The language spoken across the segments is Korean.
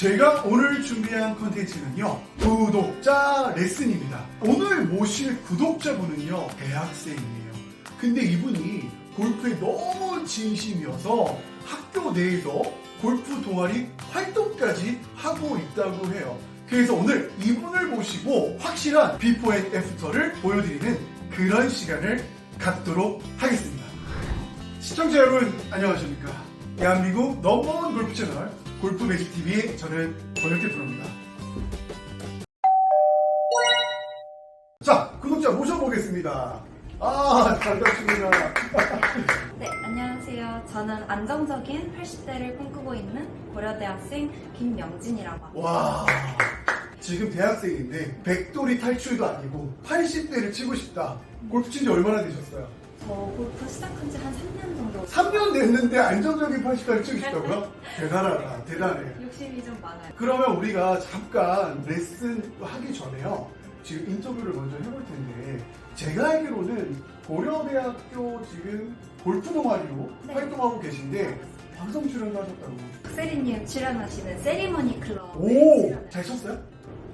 제가 오늘 준비한 컨텐츠는요 구독자 레슨입니다. 오늘 모실 구독자분은요 대학생이에요. 근데 이분이 골프에 너무 진심이어서 학교 내에서 골프 동아리 활동까지 하고 있다고 해요. 그래서 오늘 이분을 모시고 확실한 비포 앤 애프터를 보여드리는 그런 시간을 갖도록 하겠습니다. 시청자 여러분 안녕하십니까? 대한민국 넘버원 골프 채널 골프 매직 TV의 저는 권혁태 프로입니다. 자 구독자 모셔보겠습니다. 아 반갑습니다. 네, 안녕하세요. 저는 안정적인 80대를 꿈꾸고 있는 고려대학생 김명진이라고 합니다. 와 지금 대학생인데 백돌이 탈출도 아니고 80대를 치고 싶다. 골프 친 지 얼마나 되셨어요? 저 골프 시작한 지 한 3년 정도 3년 됐는데 안정적인 80대를 치고 싶다고요? 대단하다 대단해. 욕심이 좀 많아요. 그러면 우리가 잠깐 레슨 하기 전에요. 지금 인터뷰를 먼저 해볼 텐데 제가 알기로는 고려대학교 지금 골프 동아리로 네. 활동하고 계신데 방송 출연도 하셨다고. 박세리님 출연하시는 세리머니 클럽. 오! 잘 쳤어요?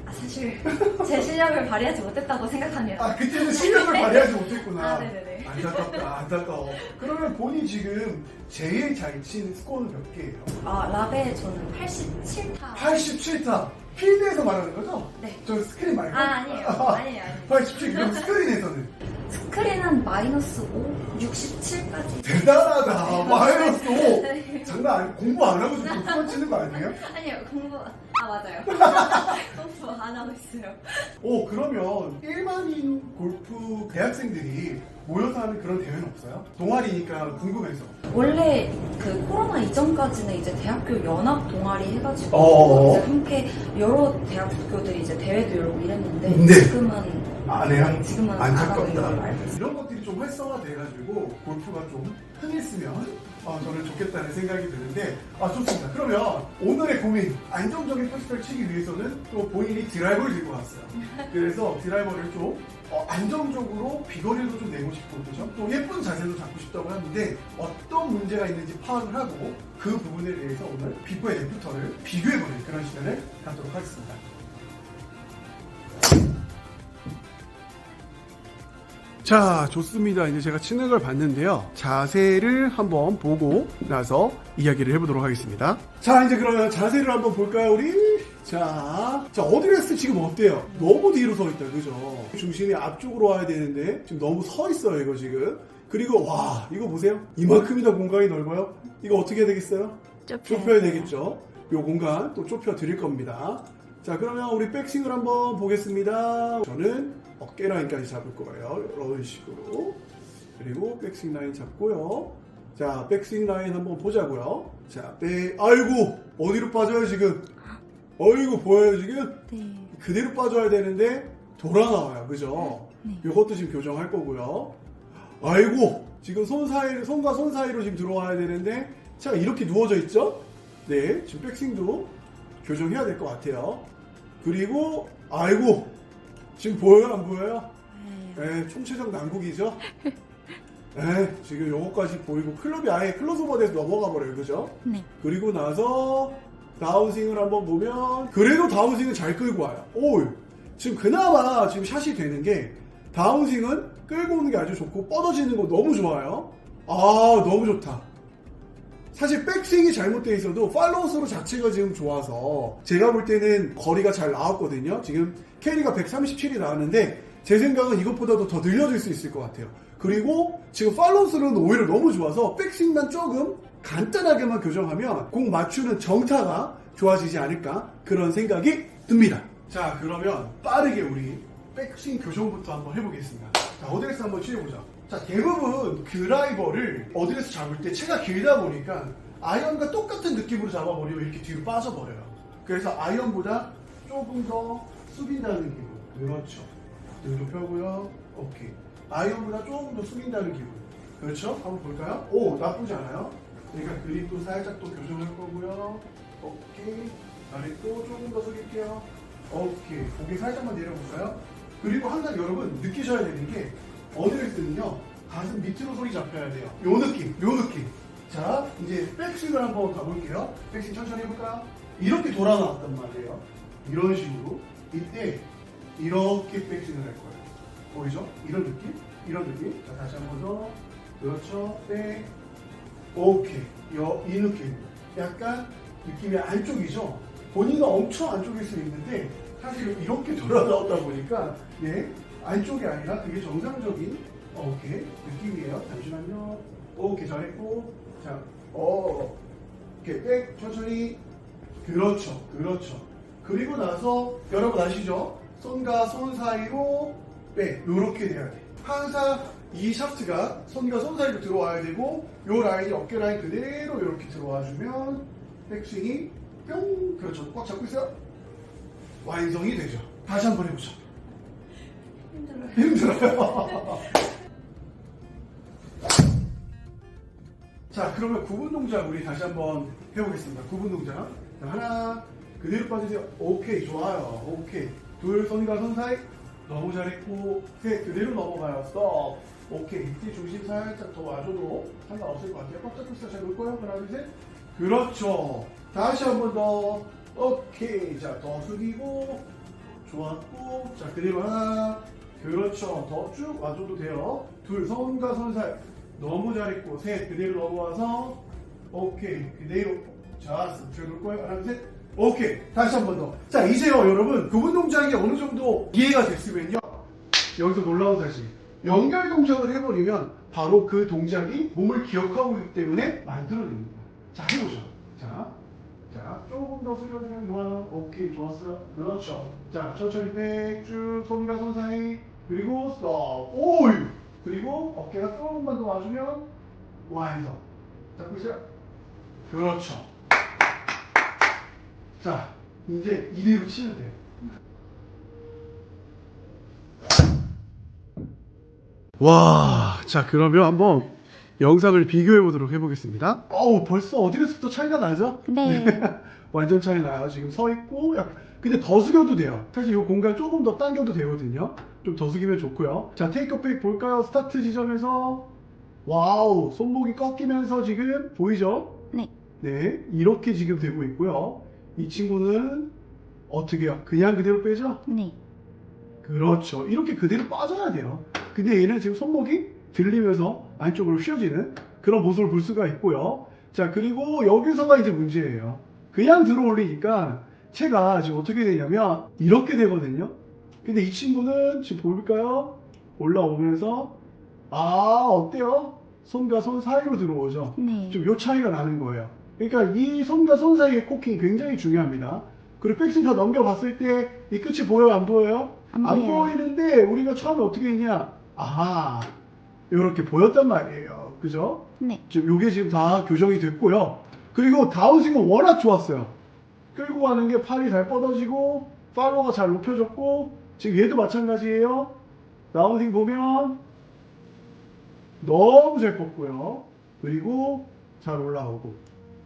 아, 사실 제 실력을 발휘하지 못했다고 생각합니다. 아 그때는 실력을 발휘하지 못했구나. 아, 네네네. 안타깝다 안타까워. 그러면 본인 지금 제일 잘 친 스코어는 몇 개예요? 아, 라베 저는 87타. 87타. 필드에서 말하는 거죠? 네. 저 스크린 말고. 아, 아니에요. 아니에요, 아니에요. 87. 그럼 스크린에서는? 스크린은 마이너스 5, 67까지. 대단하다. 마이너스 5. 네. 장난 아니 공부 안 하고 지금 골프 치는 거 아니에요? 아니요, 공부. 아, 맞아요. 공부 안 하고 있어요. 오 그러면 일반인 골프 대학생들이 모여서 하는 그런 대회는 없어요? 동아리니까 궁금해서. 원래 그 코로나 이전까지는 이제 대학교 연합 동아리 해가지고 어어. 이제 함께 여러 대학교들이 이제 대회도 열고 이랬는데 네. 지금은 아내랑 지금은 안 하고 있는 걸로 알고 있어요. 이런 것들이 좀 활성화돼가지고 골프가 좀 흥했으면 아, 저는 좋겠다는 생각이 드는데 아 좋습니다. 그러면 오늘의 고민 안정적인 80을 치기 위해서는 또 본인이 드라이버를 들고 왔어요. 그래서 드라이버를 좀 어, 안정적으로 비거리도 좀 내고 싶고 그죠? 또 예쁜 자세도 잡고 싶다고 하는데 어떤 문제가 있는지 파악을 하고 그 부분에 대해서 오늘 비포의 애프터를 비교해보는 그런 시간을 갖도록 하겠습니다. 자, 좋습니다. 이제 제가 치는 걸 봤는데요. 자세를 한번 보고 나서 이야기를 해보도록 하겠습니다. 자, 이제 그러면 자세를 한번 볼까요, 우리? 자, 자, 어드레스 지금 어때요? 너무 뒤로 서 있다, 그죠? 중심이 앞쪽으로 와야 되는데, 지금 너무 서 있어요, 이거 지금. 그리고, 와, 이거 보세요. 이만큼이나 공간이 넓어요? 이거 어떻게 해야 되겠어요? 좁혀야 되겠죠. 요 공간 또 좁혀 드릴 겁니다. 자, 그러면 우리 백스윙을 한번 보겠습니다. 저는 어깨 라인까지 잡을 거예요. 이런 식으로. 그리고 백스윙 라인 잡고요. 자, 백스윙 라인 한번 보자고요. 자, 백, 아이고, 어디로 빠져요, 지금? 어이구, 보여요, 지금? 네. 그대로 빠져야 되는데, 돌아 나와요. 그죠? 네. 이것도 지금 교정할 거고요. 아이고, 지금 손 사이, 손과 손 사이로 지금 들어와야 되는데, 자, 이렇게 누워져 있죠? 네, 지금 백스윙도 교정해야 될 것 같아요. 그리고, 아이고, 지금 보여요? 안 보여요? 네, 총체적 난국이죠? 네, 지금 요거까지 보이고, 클럽이 아예 클로즈오버돼서 넘어가 버려요. 그죠? 네. 그리고 나서, 다운스윙을 한번 보면, 그래도 다운스윙은 잘 끌고 와요. 오, 지금 그나마 지금 샷이 되는 게, 다운스윙은 끌고 오는 게 아주 좋고, 뻗어지는 거 너무 좋아요. 아, 너무 좋다. 사실 백스윙이 잘못돼 있어도 팔로우스로 자체가 지금 좋아서 제가 볼 때는 거리가 잘 나왔거든요. 지금 캐리가 137이 나왔는데 제 생각은 이것보다도 더 늘려줄 수 있을 것 같아요. 그리고 지금 팔로우스로는 오히려 너무 좋아서 백스윙만 조금 간단하게만 교정하면 공 맞추는 정타가 좋아지지 않을까 그런 생각이 듭니다. 자 그러면 빠르게 우리 백스윙 교정부터 한번 해보겠습니다. 자 어드레스 한번 치워보자. 자 대부분 드라이버를 어드레스 잡을 때 채가 길다 보니까 아이언과 똑같은 느낌으로 잡아버리면 이렇게 뒤로 빠져버려요. 그래서 아이언보다 조금 더 숙인다는 기분. 그렇죠. 등 높여고요. 오케이. 아이언보다 조금 더 숙인다는 기분. 그렇죠? 한번 볼까요? 오 나쁘지 않아요. 그러니까 그립도 살짝 또 교정할 거고요. 오케이. 다리도 조금 더 숙일게요. 오케이. 고개 살짝만 내려볼까요? 그리고 항상 여러분 느끼셔야 되는 게 어드레스는요 가슴 밑으로 소리 잡혀야 돼요. 요 느낌, 요 느낌. 자 이제 백스윙을 한번 가볼게요. 백스윙 천천히 해볼까요? 이렇게 돌아 나왔단 말이에요. 이런 식으로 이때 이렇게 백스윙을 할 거예요. 보이죠? 이런 느낌? 이런 느낌? 자 다시 한 번 더. 그렇죠. 백. 오케이. 여, 이 느낌. 약간 느낌이 안쪽이죠? 본인은 엄청 안쪽일 수 있는데 사실 이렇게 돌아 나오다 보니까 예, 안쪽이 아니라 되게 정상적인 어, 오케이 느낌이에요. 잠시만요. 오케이 잘했고 자, 어, 이렇게 백 천천히 그렇죠, 그렇죠. 그리고 나서 여러분 아시죠? 손과 손 사이로 백 이렇게 돼야 돼. 항상 이 샤프트가 손과 손 사이로 들어와야 되고 요 라인이 어깨 라인 그대로 이렇게 들어와 주면 백스윙이 뿅 그렇죠 꽉 잡고 있어요 완성이 되죠 다시 한번 해보죠 힘 자 그러면 구분 동작 우리 다시 한번 해보겠습니다. 구분 동작. 자, 하나 그대로 빠지세요. 오케이 좋아요. 오케이. 둘 손과 손 사이. 너무 잘했고 셋 그대로 넘어가요. 스톱. 오케이. 밑에 중심 살짝 더 와줘도 상관없을 것 같아요. 꽉 잡고 있어 잘 거예요? 하나 둘 셋. 그렇죠. 다시 한 번 더. 오케이. 자 더 숙이고 좋았고. 자 그대로 하나 그렇죠. 더 쭉 와줘도 돼요. 둘 손과 손 사이 너무 잘했고 셋 그대로 넘어와서 오케이. 그대로. 잘 놓을 거예요. 하나 둘 셋. 오케이. 다시 한 번 더. 자 이제요 여러분. 구분 동작이 어느 정도 이해가 됐으면요. 여기서 놀라운 사실. 연결 동작을 해버리면 바로 그 동작이 몸을 기억하고 있기 때문에 만들어냅니다. 자 해보죠. 자, 자 조금 더 숙여주면 좋아요 오케이 좋았어요 그렇죠? 자 천천히 백쭉 손과 손 사이. 그리고 스톱. 오이! 그리고 어깨가 조금만 더 와주면 완성 잡고 있어요 그렇죠. 자 이제 이대로 치면 돼요. 와, 자 그러면 한번 영상을 비교해 보도록 해보겠습니다. 어우, 벌써 어디서부터 차이가 나죠? 네. 완전 차이 나요. 지금 서 있고, 약 근데 더 숙여도 돼요. 사실 이 공간 조금 더 당겨도 되거든요. 좀 더 숙이면 좋고요. 자, 테이크백 볼까요? 스타트 지점에서 와우, 손목이 꺾이면서 지금 보이죠? 네. 네, 이렇게 지금 되고 있고요. 이 친구는 어떻게요? 그냥 그대로 빼죠? 네. 그렇죠. 이렇게 그대로 빠져야 돼요. 근데 얘는 지금 손목이 들리면서 안쪽으로 휘어지는 그런 모습을 볼 수가 있고요. 자, 그리고 여기서가 이제 문제예요. 그냥 들어 올리니까 채가 지금 어떻게 되냐면 이렇게 되거든요. 근데 이 친구는 지금 볼까요? 올라오면서 아, 어때요? 손과 손 사이로 들어오죠. 네. 좀 요 차이가 나는 거예요. 그러니까 이 손과 손 사이의 코킹 굉장히 중요합니다. 그리고 백스윙 다 넘겨봤을 때 이 끝이 보여요? 안 보여요? 안 보여요. 보이는데 우리가 처음에 어떻게 했냐? 아하, 이렇게 보였단 말이에요. 그죠? 네. 지금 요게 지금 다 교정이 됐고요. 그리고 다운스윙은 워낙 좋았어요. 끌고 가는 게 팔이 잘 뻗어지고 팔로워가 잘 높여졌고 지금 얘도 마찬가지예요. 다운스윙 보면 너무 잘 뻗고요. 그리고 잘 올라오고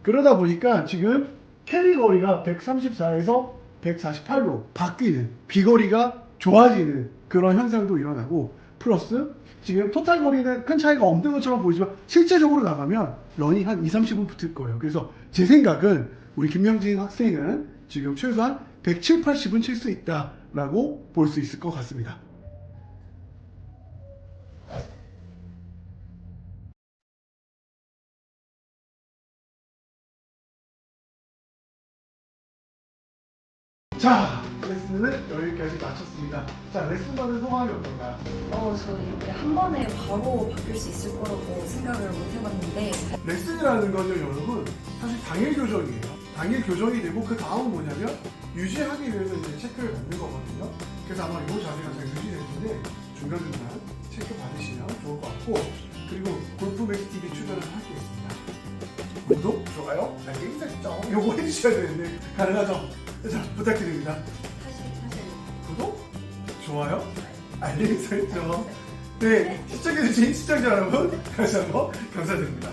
그러다 보니까 지금 캐리 거리가 134에서 148로 바뀌는 비거리가 좋아지는 그런 현상도 일어나고 플러스 지금 토탈 거리는 큰 차이가 없는 것처럼 보이지만 실제적으로 나가면 러닝 한 2, 30분 붙을 거예요. 그래서 제 생각은 우리 김명진 학생은 지금 최소한 107, 80은 칠 수 있다라고 볼 수 있을 것 같습니다. 자, 레슨은 여기까지 마쳤습니다. 자, 레슨 받은 소감이 어떤가요? 어, 저 이렇게 한 번에 바로 바뀔 수 있을 거라고 생각을 못 해봤는데 레슨이라는 거는 여러분 사실 당일 교정이에요. 당일 교정이 되고 그 다음 뭐냐면 유지하기 위해서 이제 체크를 받는 거거든요. 그래서 아마 이 자세가 잘 유지될 텐데 중간중간 체크 받으시면 좋을 것 같고 그리고 골프 맥스 TV 출연을 하고 있습니다. 구독, 좋아요, 알림 설정 요거 해주셔야 되는데 가능하죠? 자 부탁드립니다. 사실 사실 구독, 좋아요, 알림 설정. 네, 시청해주신 시청자 여러분 다시 한번 감사드립니다.